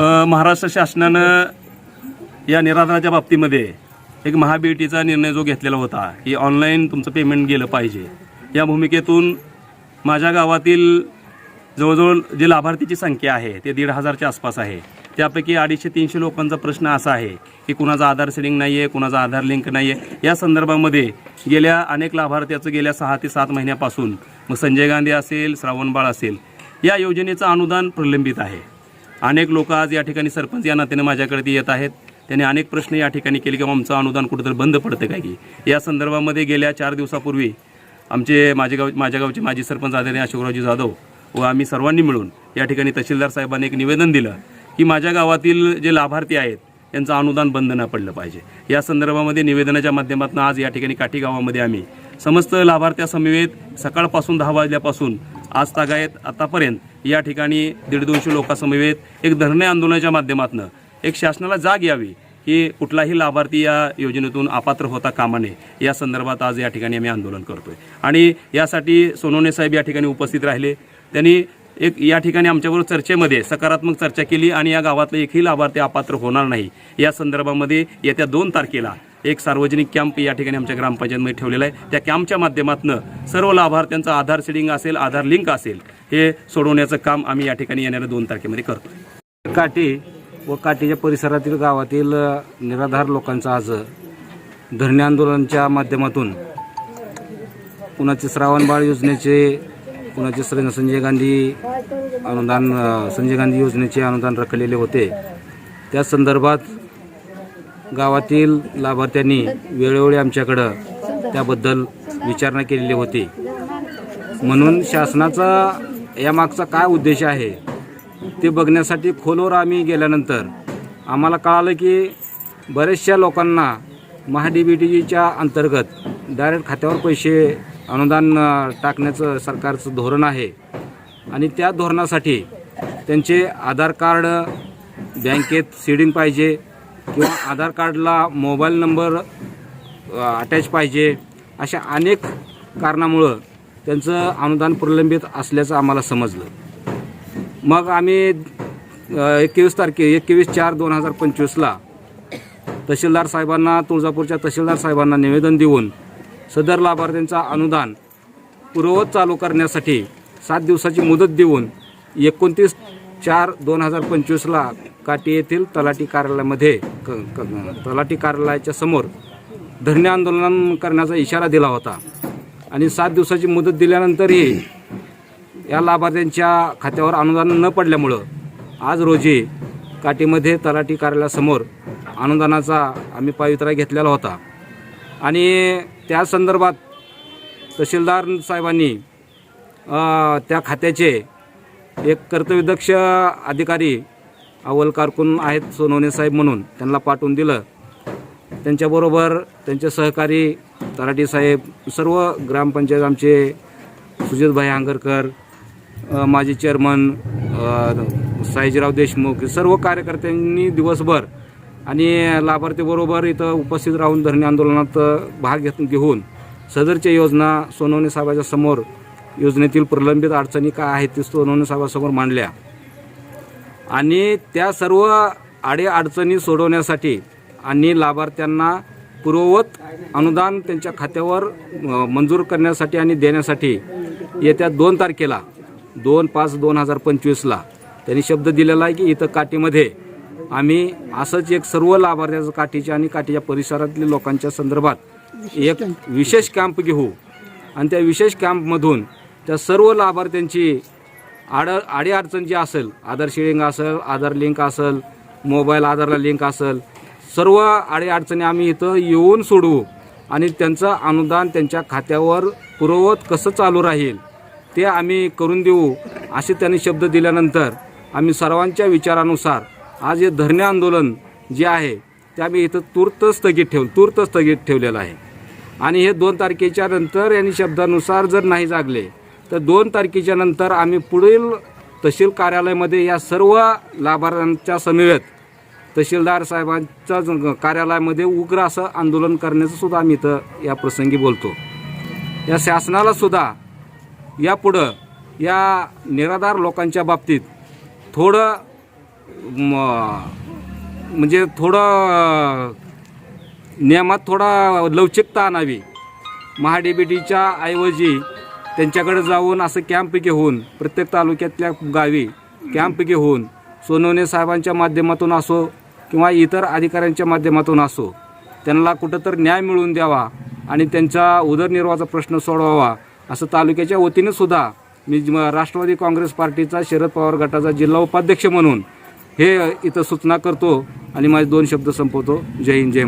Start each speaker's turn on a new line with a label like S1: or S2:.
S1: महाराष्ट्र शासनानं या निराधाराच्या बाबतीमध्ये एक महाबीटीचा निर्णय जो घेतलेला होता की ऑनलाईन तुमचं पेमेंट गेलं पाहिजे या भूमिकेतून माझ्या गावातील जवळजवळ जे लाभार्थीची संख्या आहे ते दीड हजारच्या आसपास आहे. त्यापैकी अडीचशे तीनशे लोकांचा प्रश्न असा आहे की कुणाचा आधार सेडिंग नाही आहे कुणाचा आधार लिंक नाही आहे. या संदर्भामध्ये गेल्या अनेक लाभार्थ्याचं गेल्या सहा ते सात महिन्यापासून मग संजय गांधी असेल श्रावणबाळ असेल या योजनेचं अनुदान प्रलंबित आहे. अनेक लोक आज या ठिकाणी सरपंच या नात्याने माझ्याकडे ते येत आहेत. त्यांनी अनेक प्रश्न या ठिकाणी केले की आमचं अनुदान कुठेतरी बंद पडतं काय की? या संदर्भामध्ये गेल्या चार दिवसापूर्वी आमचे माझे गाव माझ्या गावचे माजी सरपंच आदरणीय अशोकरावजी जाधव व आम्ही सर्वांनी मिळून या ठिकाणी तहसीलदार साहेबांनी एक निवेदन दिलं की माझ्या गावातील जे लाभार्थी आहेत यांचं अनुदान बंद न पडलं पाहिजे. या संदर्भामध्ये निवेदनाच्या माध्यमातून आज या ठिकाणी काठी गावामध्ये आम्ही समस्त लाभार्थ्यासमवेत सकाळपासून दहा वाजल्यापासून आज तागायत आतापर्यंत या ठिकाणी दीड दोनशे लोकांसमवेत एक धरणे आंदोलनाच्या माध्यमातून एक शासनाला जाग यावी की कुठलाही लाभार्थी या योजनेतून अपात्र होता कामा नये. या संदर्भात आज या ठिकाणी आम्ही आंदोलन करतोय. आणि यासाठी सोनवणे साहेब या ठिकाणी उपस्थित राहिले. त्यांनी एक या ठिकाणी आमच्याबरोबर चर्चेमध्ये सकारात्मक चर्चा केली आणि या गावातलं एकही लाभार्थी अपात्र होणार नाही. या संदर्भामध्ये येत्या दोन तारखेला एक सार्वजनिक कॅम्प या ठिकाणी आमच्या ग्रामपंचायतमध्ये ठेवलेला आहे. त्या कॅम्पच्या माध्यमातून सर्व लाभार्थ्यांचं आधार सिडिंग असेल आधार लिंक असेल हे सोडवण्याचं काम आम्ही या ठिकाणी येणाऱ्या दोन तारखेमध्ये करतो
S2: काठी व काठीच्या परिसरातील गावातील निराधार लोकांचा आज धरणे आंदोलनाच्या माध्यमातून कुणाचे श्रावणबाळ योजनेचे कुणाचे श्री संजय गांधी अनुदान संजय गांधी योजनेचे अनुदान रखलेले होते. त्या संदर्भात गावातील लाभार्थ्यांनी वेळोवेळी आमच्याकडं त्याबद्दल विचारणा केलेली होती. म्हणून शासनाचा यामागचा काय उद्देश आहे ते बघण्यासाठी खोलवर आम्ही गेल्यानंतर आम्हाला कळालं की बऱ्याचशा लोकांना महाडीबीटीच्या अंतर्गत डायरेक्ट खात्यावर पैसे अनुदान टाकण्याचं सरकारचं धोरण आहे. आणि त्या धोरणासाठी त्यांचे आधार कार्ड बँकेत सीडिंग पाहिजे किंवा आधार कार्डला मोबाईल नंबर अटॅच पाहिजे अशा अनेक कारणामुळं त्यांचं अनुदान प्रलंबित असल्याचं आम्हाला समजलं. मग आम्ही एकवीस तारखे एकवीस चार दोन हजार पंचवीसला तहसीलदार साहेबांना तुळजापूरच्या तहसीलदार साहेबांना निवेदन देऊन सदर लाभार्थ्यांचा अनुदान पूर्ववत चालू करण्यासाठी सात दिवसाची मुदत देऊन एकोणतीस चार दोन हजार पंचवीसला काटी येथील तलाठी कार्यालयामध्ये क- क- तलाठी कार्यालयाच्या समोर धरणे आंदोलन करण्याचा इशारा दिला होता. आणि सात दिवसाची मुदत दिल्यानंतरही या लाभार्थ्यांच्या खात्यावर अनुदान न पडल्यामुळं आज रोजी काटीमध्ये तलाठी कार्यालयासमोर अनुदानाचा आम्ही पावित्रा घेतलेला होता. आणि त्या संदर्भात तहसीलदार साहेबांनी त्या खात्याचे एक कर्तव्यदक्ष अधिकारी अव्वल कारकून आहेत सोनवणे साहेब म्हणून. त्यांना पाठवून दिलं. त्यांच्याबरोबर त्यांचे सहकारी तराटी साहेब सर्व ग्रामपंचायत आमचे सुजितभाई हांगरकर माजी चेअरमन साईजीराव देशमुख सर्व कार्यकर्त्यांनी दिवसभर आणि लाभार्थीबरोबर इथं उपस्थित राहून धरणे आंदोलनात भाग घेत घेऊन सदरच्या योजना सोनवणे साहेबाच्या समोर योजनेतील प्रलंबित अडचणी काय आहेत ते सोनवणे साहेबासमोर मांडल्या. आणि त्या सर्व आडे अडचणी सोडवण्यासाठी आणि लाभार्थ्यांना पूर्ववत अनुदान त्यांच्या खात्यावर मंजूर करण्यासाठी आणि देण्यासाठी येत्या दोन तारखेला दोन पाच दोन हजार पंचवीसला त्यांनी शब्द दिलेला आहे की इथं काठीमध्ये आम्ही असंच एक सर्व लाभार्थ्याचं काठीच्या आणि काठीच्या परिसरातील लोकांच्या संदर्भात एक विशेष कॅम्प घेऊ. आणि त्या विशेष कॅम्पमधून त्या सर्व लाभार्थ्यांची आड आडी अडचण जी असेल आधार शेडिंग असेल आधार लिंक असेल मोबाईल आधारला लिंक असेल सर्व आडी अडचणी आम्ही इथं येऊन सोडवू आणि त्यांचं अनुदान त्यांच्या खात्यावर पुरवत कसं चालू राहील ते आम्ही करून देऊ असे त्यांनी शब्द दिल्यानंतर आम्ही सर्वांच्या विचारानुसार आज हे धरणे आंदोलन जे आहे ते आम्ही इथं तूर्त स्थगित ठेव तूर्त स्थगित ठेवलेलं आहे. आणि हे दोन तारखेच्या नंतर यांनी शब्दानुसार जर नाही जागले तर दोन तारखेच्या नंतर आम्ही पुढील तहसील कार्यालयामध्ये या सर्व लाभार्थ्यांच्या समवेत तहसीलदार साहेबांच्या ज- कार्यालयामध्ये उग्र असं आंदोलन करण्याचं सुद्धा आम्ही इथं या प्रसंगी बोलतो. या शासनाला सुद्धा यापुढं या निराधार लोकांच्या बाबतीत थोडं म्हणजे थोडं नियमात थोडा लवचिकता आणावी. महाडीबीटीच्या ऐवजी त्यांच्याकडे जाऊन असं कॅम्प घेऊन प्रत्येक तालुक्यातल्या गावी कॅम्प घेऊन सोनवणे साहेबांच्या माध्यमातून असो किंवा इतर अधिकाऱ्यांच्या माध्यमातून असो त्यांना कुठंतर न्याय मिळवून द्यावा आणि त्यांचा उदरनिर्वाहाचा प्रश्न सोडवावा असं तालुक्याच्या वतीने सुद्धा मी राष्ट्रवादी काँग्रेस पार्टीचा शरद पवार गटाचा जिल्हा उपाध्यक्ष म्हणून हे इथं सूचना करतो आणि माझे दोन शब्द संपवतो. जय हिंद जय